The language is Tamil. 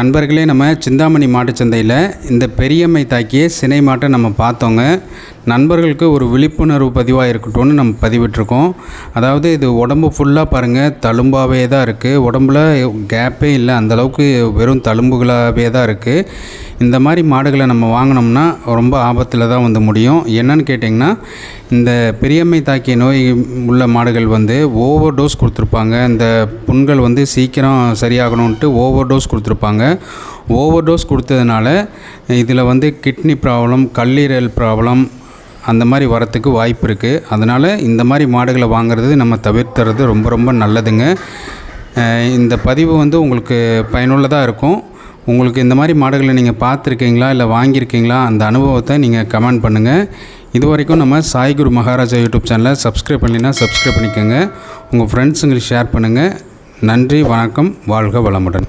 நண்பர்களே நம்ம சிந்தாமணி மாட்டுச்சந்தையில் இந்த பெரியம்மை தாக்கிய சினை மாட்டை நம்ம பார்த்தோங்க. நண்பர்களுக்கு ஒரு விழிப்புணர்வு பதிவாக இருக்கட்டும்னு நம்ம பதிவிட்டிருக்கோம். அதாவது இது உடம்பு ஃபுல்லாக பாருங்கள் தழும்பாகவே தான் இருக்குது உடம்புல கேப்பே இல்லை அந்தளவுக்கு வெறும் தழும்புகளாகவே தான் இருக்குது இந்த மாதிரி மாடுகளை நம்ம வாங்கினோம்னா ரொம்ப ஆபத்தில் தான் வந்து முடியும். என்னன்னு கேட்டிங்கன்னா இந்த பெரியம்மை தாக்கிய நோய் உள்ள மாடுகள் வந்து ஓவர் டோஸ் கொடுத்துருப்பாங்க. இந்த புண்கள் வந்து சீக்கிரம் சரியாகணுன்ட்டு ஓவர் டோஸ் கொடுத்துருப்பாங்க. ஓவர் டோஸ் கொடுத்ததுனால இதில் வந்து கிட்னி ப்ராப்ளம் கல்லீரல் ப்ராப்ளம் அந்த மாதிரி வரத்துக்கு வாய்ப்பு இருக்குது அதனால் இந்த மாதிரி மாடுகளை வாங்குறது நம்ம தவிர்த்துறது ரொம்ப ரொம்ப நல்லதுங்க. இந்த பதிவு வந்து உங்களுக்கு பயனுள்ளதாக இருக்கும். உங்களுக்கு இந்த மாதிரி மாடுகளை நீங்கள் பார்த்துருக்கீங்களா இல்லை வாங்கியிருக்கீங்களா அந்த அனுபவத்தை நீங்கள் கமெண்ட் பண்ணுங்கள் இது வரைக்கும் நம்ம சாய்குரு மகாராஜா யூடியூப் சேனலை சப்ஸ்கிரைப் பண்ணினா சப்ஸ்கிரைப் பண்ணிக்கோங்க. உங்கள் ஃப்ரெண்ட்ஸுங்களுக்கு ஷேர் பண்ணுங்கள் நன்றி வணக்கம் வாழ்க வளமுடன்.